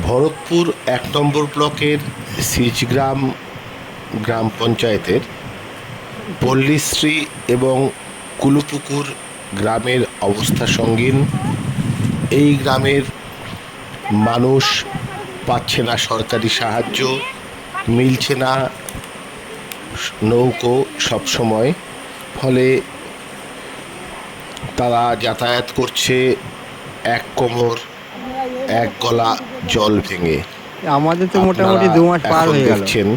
ভরতপুর এক নম্বর ব্লকের সিজগ্রাম গ্রাম পঞ্চায়েতের পল্লীশ্রী এবং কুলুপুকুর গ্রামের অবস্থা সঙ্গীন। এই গ্রামের মানুষ পাচ্ছে না সরকারি সাহায্য, মিলছে না নৌকো সবসময়। ফলে তারা যাতায়াত করছে এক কোমর এক গলা জল ভেঙে আমাদের তো মোটামুটি দু মাস পার হয়ে গেল। দেখছেন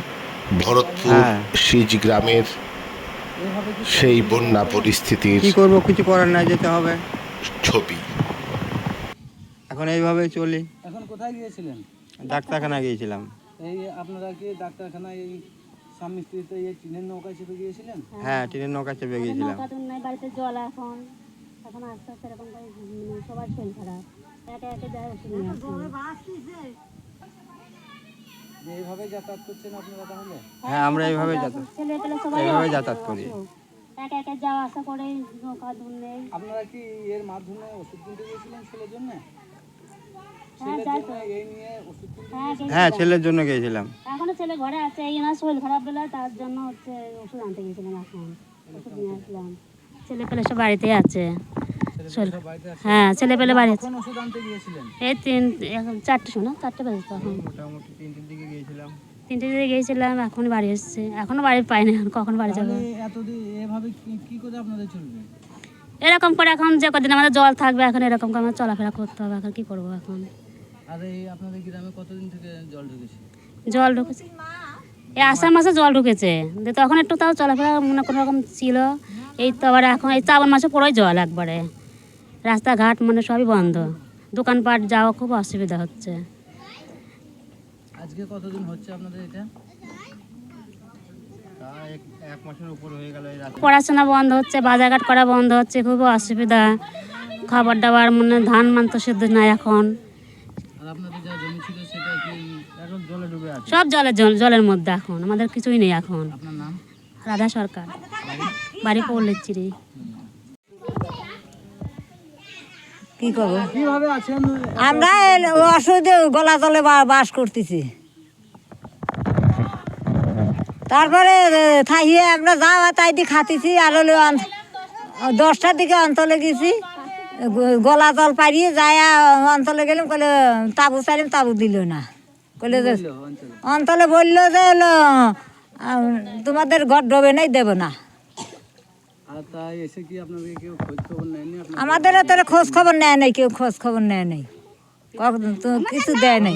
ভরতপুর হ্যাঁ। সিজ গ্রামের সেই বন্যা পরিস্থিতির কি করব কিছু করার নাই যেতে হবে। ছবি। এখন এইভাবে চলি। এখন কোথায় গিয়েছিলেন? ডাক্তারখানা গিয়েছিলাম। এই আপনারা কি ডাক্তারখানায় এই স্বামী স্ত্রীতে এই টিনের নৌকায় চেপে গিয়েছিলেন? হ্যাঁ ট্রেনের নৌকা চেপে গিয়েছিলাম। নৌকা তো নাই বাড়িতে জল এখন। এখন আস্তে আস্তে এরকম করে সবার শরীর খারাপ। হ্যাঁ আমরা এইভাবে এইভাবে যাতায়াত করি। একে একে যাওয়া আসা করে নৌকা দূর আপনারা কি এর মাধ্যমে ওষুধ কিনতে গিয়েছিলেন ছেলের জন্য? হ্যাঁ ছেলের জন্য হ্যাঁ গেছিলাম। হ্যাঁ ছেলের জন্য গিয়েছিলাম। এখনও ছেলে ঘরে আছে এই না শরীর খারাপ বলে তার জন্য হচ্ছে ওষুধ আনতে গেছিলাম এখন। ওষুধ নিয়ে আসলাম। ছেলে পেলে সব বাড়িতে আছে। হ্যাঁ ছেলে পেলে বাড়ি এই তিন এখন চারটে শোনো চারটে বাজে তখন তিনটে দিকে গিয়েছিলাম। এখন বাড়ি এসছে। এখনও বাড়ি পাইনি এখন কখন বাড়ি যাবে? এরকম করে এখন যে কদিন আমাদের জল থাকবে এখন এরকম করে আমার চলাফেরা করতে হবে এখন কি করব এখন? আপনাদের গ্রামে কতদিন থেকে জল ঢুকেছে? জল ঢুকেছে? এই আষাঢ় মাসে জল ঢুকেছে। তখন একটু তাও চলাফেরা মনে কোনো রকম ছিল। এই তো আবার এখন এই শ্রাবণ মাসে পুরোই জল একবারে। রাস্তাঘাট মানে সবই বন্ধ। দোকানপাট যাওয়া খুব অসুবিধা হচ্ছে। আজকে কতদিন হচ্ছে আপনাদের এটা? তা এক এক মাসের উপর হয়ে গেল এই রাতে। পড়াশোনা বন্ধ হচ্ছে বাজারঘাট করা বন্ধ হচ্ছে খুব অসুবিধা। খাবার দাবার মানে ধান মান তো সেদ্ধ নাই এখন। আর আপনাদের যা জমি ছিল সেটা কি এখন জলে সব জলের জল জলের মধ্যে এখন আমাদের কিছুই নেই এখন। আপনার রাধা সরকার। বাড়ি পড়লেছিরি কি করব? আমরা অসুবিধে গলা তলে বাস করতেছি। তারপরে এ, থাকিয়ে আমরা যা তাই দিয়ে খাতেছি আর হলো দশটার দিকে অন্তলে গেছি। গলা জল পারিয়ে যায় অন্তলে গেলাম কলে তাবু চাইলাম তাবু দিল না। কলে যে অন্তলে বলল যে তোমাদের ঘর ডোবে নাই দেবো না। আমাদের তোর খোঁজ খবর নেয় নাই কেউ খোঁজ খবর নেয় নাই। কখন তো কিছু দেয় নাই।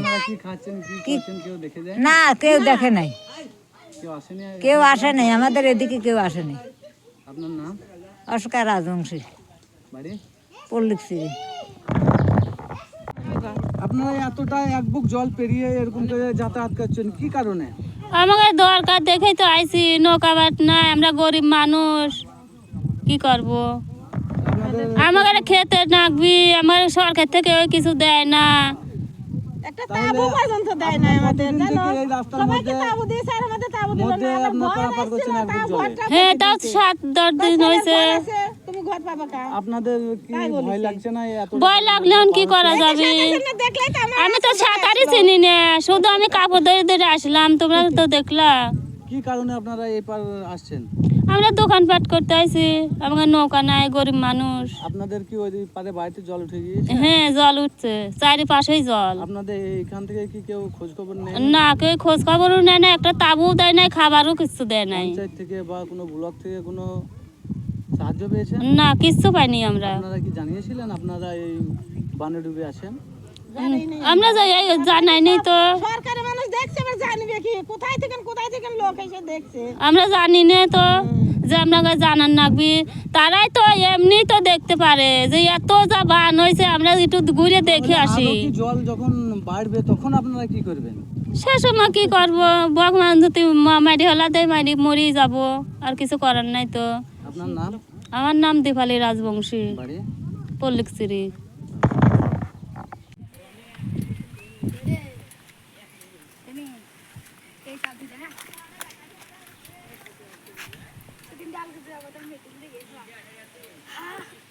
না কেউ দেখে নাই। কেউ আসেনি আসে নাই আমাদের এদিকে কেউ আসে নাই। অস্কার রাজবংশী বাড়ি? পল্লিক শ্রী আপনারা এতটা এক বুক জল পেরিয়ে এরকম করে যাতায়াত করছেন কি কারণে? আমাকে দরকার দেখেই তো আইসি নৌকা বাট নাই আমরা গরিব মানুষ। কি করব? আমাদের খেতে নাকবি আমার সরকার থেকে ওই কিছু দেয় না। হ্যাঁ তাও সাত দশ দিন হয়েছে। আপনাদের কি ভয় লাগছে না? এত ভয় লাগলে এখন কি করা যাবে? আমি তো সাঁতারই চিনি না শুধু আমি কাপড় ধরে ধরে আসলাম তোমরা তো দেখলা। কি কারণে আপনারা এই পার আসছেন? আমরা দোকানপাট করতে আইছি আমাকে নৌকা নাই গরিব মানুষ। আপনাদের কি ওই পারে বাড়িতে জল উঠে গিয়েছে? হ্যাঁ জল উঠছে চারিপাশেই জল। আপনাদের এইখান থেকে কি কেউ খোঁজ খবর নেই না কেউ খোঁজ খবরও নেয় না একটা তাবুও দেয় নাই খাবারও কিছু দেয় নাই। পঞ্চায়েত থেকে বা কোনো ব্লক থেকে কোনো সাহায্য পেয়েছেন? না কিচ্ছু পাইনি আমরা। আপনারা কি জানিয়েছিলেন আপনারা এই বানে ডুবে আছেন? আমরা যাই জানাই নেই তো। সরকারি মানুষ দেখছে এবার জানবে কি? কোথায় থেকে আমরা জানি না তো যে আপনাকে জানান নাকবি তারাই তো এমনি তো দেখতে পারে যে এত যা বান হয়েছে আমরা একটু ঘুরে দেখে আসি। জল যখন বাড়বে তখন আপনারা কি করবেন? সে সময় কি করব? ভগবান যদি মারি হলা দেয় মারি মরি যাব আর কিছু করার নাই তো। আপনার নাম? আমার নাম দীপালি রাজবংশী। বাড়ি পল্লিক শ্রী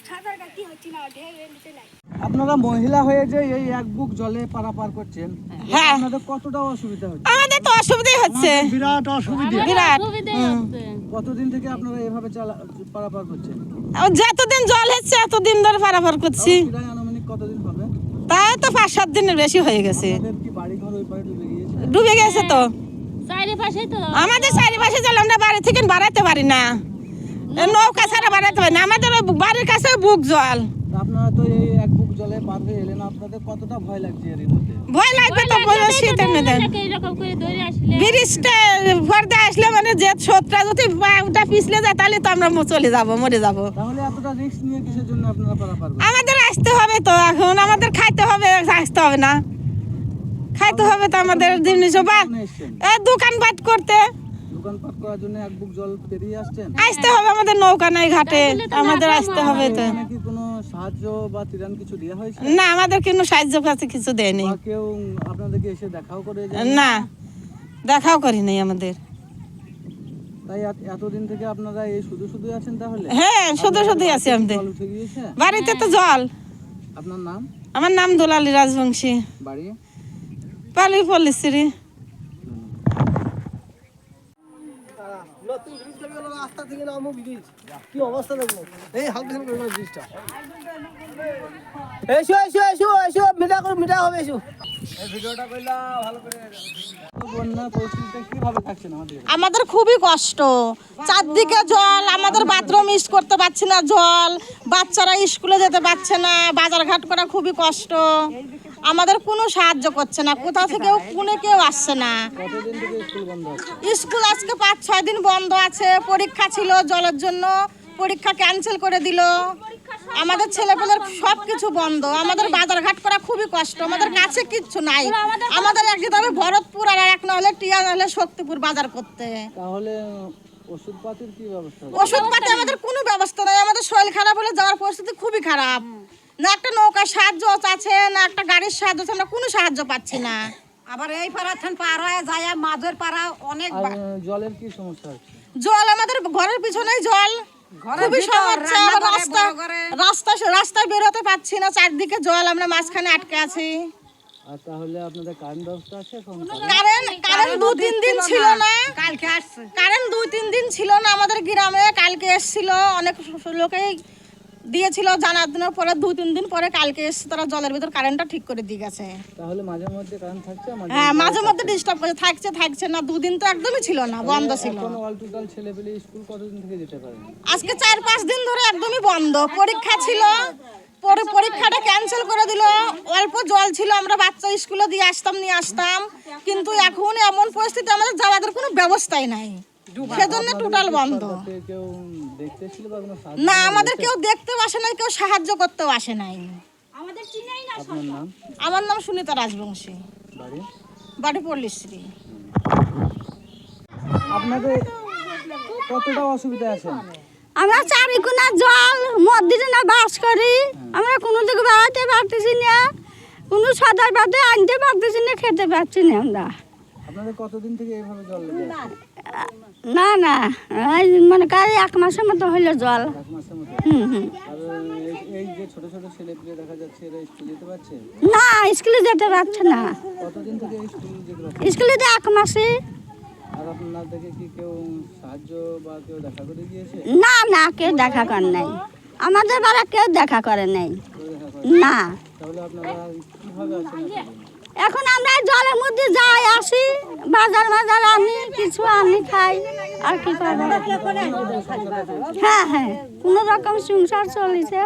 সাঁতার কাটতে হচ্ছে না ঢেউ এমনিতে নাই আপনারা মহিলা হয়ে যে এই এক বুক জলে পারাপার করছেন হ্যাঁ। আপনাদের কতটা অসুবিধা হচ্ছে? আমাদের তো অসুবিধাই হচ্ছে। বিরাট অসুবিধা। বিরাট। কতদিন থেকে আপনারা এভাবে চালা পারাপার করছেন? যতদিন জল হচ্ছে এতদিন ধরে পারাপার করছি। আনুমানিক কতদিন হবে? তাই তো পাঁচ সাত দিনের বেশি হয়ে গেছে। আপনাদের কি বাড়ি ঘর ওই পারে ডুবে গেছে তো। আমাদের চারিপাশে জল আমরা বাড়ি থেকে বাড়াতে পারি না। নৌকা ছাড়া বাড়াতে পারি না। আমাদের ওই বাড়ির কাছে বুক জল। আপনারা তো এই এক বুক জলে পার হয়ে এলেন আপনাদের কতটা ভয় লাগছে এর মধ্যে? ভয় লাগবে তো বলো করে আসলে। ব্রিজটা ফর্দে আসলে মানে যে স্রোতটা যদি পাটা পিছলে যায় তাহলে তো আমরা চলে যাব মরে যাব। তাহলে এতটা রিস্ক নিয়ে কিসের জন্য আপনারা পারাপার আমাদের আসতে হবে তো এখন আমাদের খাইতে হবে আসতে হবে না। খাইতে হবে তো আমাদের জিনিস বা কেন এসছেন। এ দোকানপাট করতে। দোকানপাট করার জন্য এক বুক জল পেরিয়ে আসছেন? আসতে হবে আমাদের নৌকা নাই ঘাটে। আমাদের আসতে হবে তো। কি কোনো সাহায্য বা ত্রাণ কিছু দেওয়া হয়েছে? না আমাদের কোনো সাহায্য কাছে কিছু দেয়নি। কেউ আপনাদেরকে এসে দেখাও করে না দেখাও করি নাই আমাদের। তাই এতদিন থেকে আপনারা এই শুধু শুধু আছেন তাহলে? হ্যাঁ শুধু শুধু আছি আমাদের। বাড়িতে তো জল। আপনার নাম? আমার নাম দোলালি রাজবংশী। বাড়ি? পালি পল্লিশ্রী নতুন ব্রিজ তৈরি হলো এসো আমাদের খুবই কষ্ট। চারদিকে জল, আমাদের বাথরুম ইউজ করতে পারছি না জল। বাচ্চারা স্কুলে যেতে পারছে না, বাজারঘাট করা খুবই কষ্ট। আমাদের কোনো সাহায্য করছে না। কোথা থেকেও কোনো কেউ আসছে না। স্কুল আজকে পাঁচ ছয় দিন বন্ধ আছে। পরীক্ষা ছিল জলের জন্য। পরীক্ষা ক্যান্সেল করে দিল। আমাদের ছেলেপেলের সব কিছু বন্ধ। আমাদের বাজারঘাট করা খুবই কষ্ট। আমাদের কাছে কিচ্ছু নাই। আমাদের এক যেতে হবে ভরতপুর আর এক না হলে টিয়া না হলে শক্তিপুর বাজার করতে। তাহলে ওষুধপাতির কি ব্যবস্থা? হবে? ওষুধ পাতি আমাদের কোনো ব্যবস্থা নাই। আমাদের শরীর খারাপ হলে যাওয়ার পরিস্থিতি খুবই খারাপ। না একটা নৌকার সাহায্য আছে না একটা গাড়ির সাহায্য আছে আমরা কোনো সাহায্য পাচ্ছি না। আবার এই পাড়াচ্ছেন পার হয়ে যায় মাঝের পাড়া অনেক জলের কি সমস্যা হচ্ছে? জল আমাদের ঘরের পিছনেই জল। খুবই সমস্যা রাস্তা রাস্তা রাস্তায় বেরোতে পারছি না চারদিকে জল আমরা মাঝখানে আটকে আছি। আর তাহলে আপনাদের কারেন্ট ব্যবস্থা আছে এখন? কারেন্ট কারেন্ট দু তিন দিন ছিল না। কালকে আসছে। কারেন্ট দুই তিন দিন ছিল না আমাদের গ্রামে কালকে এসেছিল অনেক লোকেই দিয়েছিল জানার দিনের পরে দুই তিন দিন পরে কালকে এসে তারা জলের ভিতর কারেন্টটা ঠিক করে দিয়ে গেছে। তাহলে মাঝে মধ্যে কারেন্ট থাকছে হ্যাঁ মাঝে মধ্যে ডিস্টার্ব করছে থাকছে থাকছে না দুদিন তো একদমই ছিল না বন্ধ ছিল। এখন অল টোটাল ছেলে পেলে স্কুল কতদিন থেকে যেতে পারে? আজকে চার পাঁচ দিন ধরে একদমই বন্ধ পরীক্ষা ছিল পরে পরীক্ষাটা ক্যান্সেল করে দিল অল্প জল ছিল আমরা বাচ্চা স্কুলে দিয়ে আসতাম নিয়ে আসতাম কিন্তু এখন এমন পরিস্থিতি আমাদের যাওয়ার কোনো ব্যবস্থাই নাই। সেজন্য টোটাল বন্ধ। কেউ দেখতে এসেছিল বা কোনো সাহায্য না আমাদের কেউ দেখতেও আসে নাই কেউ সাহায্য করতেও আসে নাই। আমার নাম সুনিতা রাজবংশী। বাড়ি? বাড়ি পল্লীশ্রী। আপনাদের কতটা অসুবিধা আছে? আমরা চারিকোনা জল মধ্যে বাস করি। আমরা কোনো দিকে বেড়াতে পারতেছি না। কোনো সদার পাতে আনতে পারতেছি না খেতে পারছি না আমরা। আপনাদের কতদিন থেকে এইভাবে জল লেগে আছে? না না মনে করি এক মাসের মতো হইল জল। না স্কুলে যেতে পারছে না। স্কুল তো এক মাসে। না না কেউ দেখা করে নাই। আমাদের বেলা কেউ দেখা করে নাই। না? এখন আমরা জলের মধ্যে যাই আনি কিছু আনি খাই। আর কি হ্যাঁ হ্যাঁ। কোনো রকম সংসার চলেছে।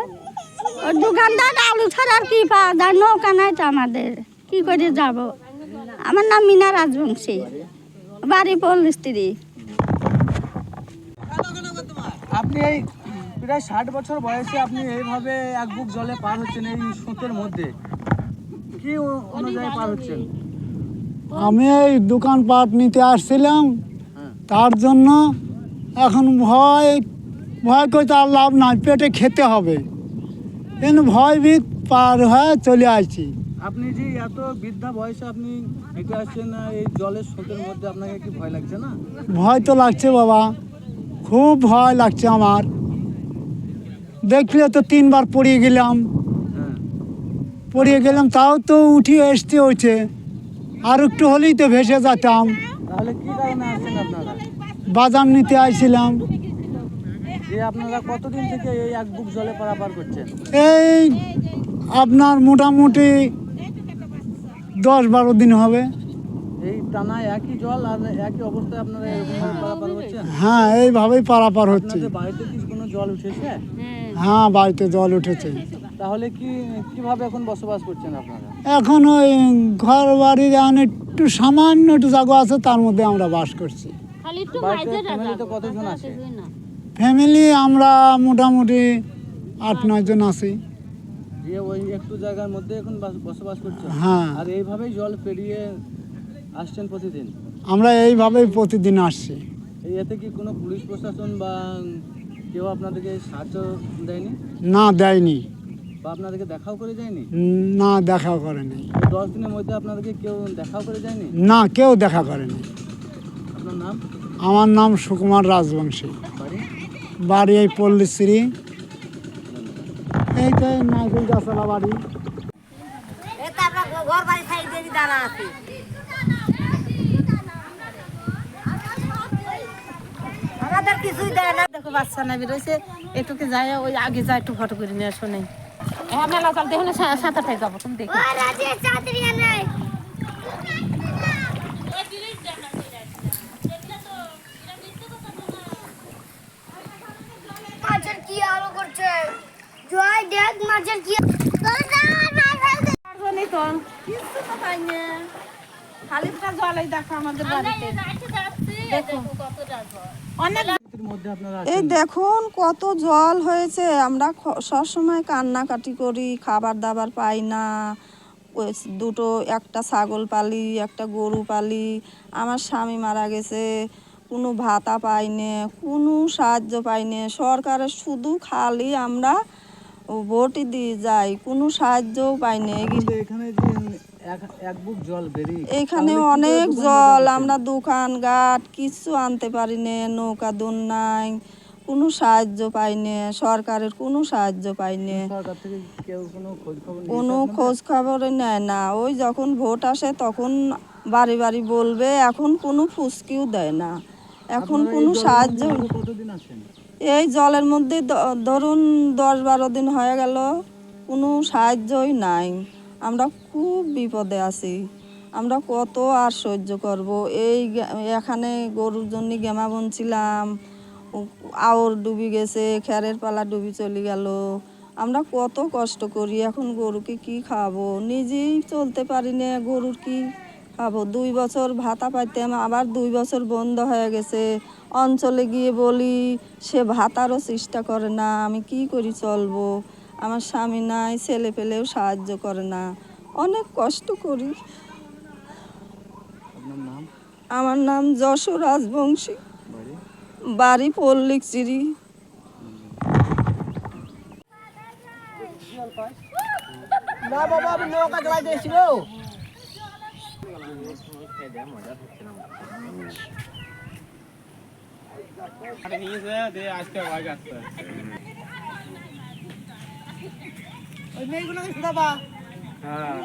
দোকানদার আলু ছাড়া আর কি পাওয়া যায়? নৌকা নাই তো আমাদের। কি করে যাব? আমার নাম মিনা রাজবংশী। বাড়ি পল্লিস্ত্রী আপনি এই প্রায় ষাট বছর বয়সে আপনি এইভাবে এক বুক জলে পার হচ্ছেন এই স্রোতের মধ্যে। কি অনুযায়ী পার হচ্ছেন? আমি এই দোকানপাট নিতে আসছিলাম। তার জন্য এখন ভয় ভয় করে তার লাভ নাই পেটে খেতে হবে। কিন্তু ভয় ভীত পার হয়ে চলে আসছি। আপনি যে এত বৃদ্ধা বয়সে আপনি হেঁটে আসছেন এই জলের স্রোতের মধ্যে আপনাকে কি ভয় লাগছে না? ভয় তো লাগছে বাবা খুব ভয় লাগছে আমার। দেখলে তো তিনবার পড়িয়ে গেলাম। হ্যাঁ। পড়িয়ে গেলাম তাও তো উঠে আসতে হচ্ছে। আর একটু হলেই তো ভেসে যেতাম। তাহলে কি কারণে আসছেন আপনারা? বাজার নিতে আইছিলাম। যে আপনারা কতদিন থেকে এই এক বুক জলে পারাপার করছেন? এই আপনার মোটামুটি দশ বারো দিন হবে। এই টানা একই জল আর একই অবস্থায় আপনারা এরকম পারাপার করছেন? হ্যাঁ এইভাবেই পারাপার হচ্ছে। বাড়িতে কোনো জল উঠেছে? হ্যাঁ বাড়িতে জল উঠেছে। তাহলে কি কীভাবে এখন বসবাস করছেন আপনারা? এখন ওই ঘর বাড়ি এখন একটু সামান্য একটু জায়গা আছে তার মধ্যে আমরা বাস করছি। ফ্যামিলিতে কতজন আছে? ফ্যামিলি আমরা মোটামুটি আট নয় জন আছি। যে ওই একটু জায়গার মধ্যে এখন বাস- বসবাস করছেন হ্যাঁ। আর এইভাবেই জল পেরিয়ে আসছেন প্রতিদিন? আমরা এইভাবেই প্রতিদিন আসছি। এই এতে কি কোনো পুলিশ প্রশাসন বা কেউ আপনাদেরকে সাহায্য দেয়নি? না দেয়নি। বা আপনাদেরকে দেখাও করে যায়নি? না দেখা করেনি। দশ দিনের মধ্যে আপনাদেরকে কেউ দেখাও করে যায়নি? না কেউ দেখা করেনি। আপনার নাম? আমার নাম সুকুমার রাজবংশী। বাড়ি? বাড়ি এই পল্লীশ্রী। এই তো নাইকুল গাছালা বাড়ি। ঘর বাড়ি সাইডে দাঁড়া আছে। আমাদের কিছুই দেয় না। দেখো বাচ্চা নাবি রয়েছে একটুকে যায় ওই আগে যায় একটু ফটো করে নিয়ে আসো নেই। হ্যাঁ মেলা চলতে হলে সাঁতারটাই যাব তুমি দেখো। কি আলো করছে? জয় দেখ মাছের কি তো কিছু তো খালি জলই দেখো আমাদের বাড়িতে। দেখো। অনেক এই দেখুন কত জল হয়েছে। আমরা সবসময় কান্নাকাটি করি খাবার দাবার পাই না। দুটো একটা ছাগল পালি একটা গরু পালি। আমার স্বামী মারা গেছে কোনো ভাতা পাইনি কোনো সাহায্য পাইনি। সরকারের শুধু খালি আমরা ভোটই দিয়ে যাই কোনো সাহায্যও পাইনি। এখানে এখানে অনেক জল আমরা দোকান ঘাট কিছু আনতে পারি না নৌকা দুন নাই কোনো সাহায্য পাইনি সরকারের কোনো সাহায্য পাইনি কোনো খোঁজ খবর নেয় না। ওই যখন ভোট আসে তখন বাড়ি বাড়ি বলবে এখন কোনো ফুসকিও দেয় না। এখন কোনো সাহায্য এই জলের মধ্যে ধরুন দশ বারো দিন হয়ে গেল কোনো সাহায্যই নাই। আমরা খুব বিপদে আছি। আমরা কত আর সহ্য করব? এই এখানে গরুর জন্য গেমা বুনছিলাম। আওর ডুবি গেছে, খেরের পালা ডুবি চলে গেল। আমরা কত কষ্ট করি, এখন গরুকে কি খাওয়াবো নিজেই চলতে পারি না গরুর কি খাব? দুই বছর ভাতা পাইতাম, আবার দুই বছর বন্ধ হয়ে গেছে। অঞ্চলে গিয়ে বলি, সে ভাতারও চেষ্টা করে না, আমি কি করি চলবো? আমার স্বামী নাই, ছেলে পেলেও সাহায্য করে না। অনেক কষ্ট করি। আমার নাম যশো রাজবংশী। বাড়ি? বাড়ি পল্লিক চিরি আজকে ভয় কাটছে ওই মেয়েগুলো দাবা হ্যাঁ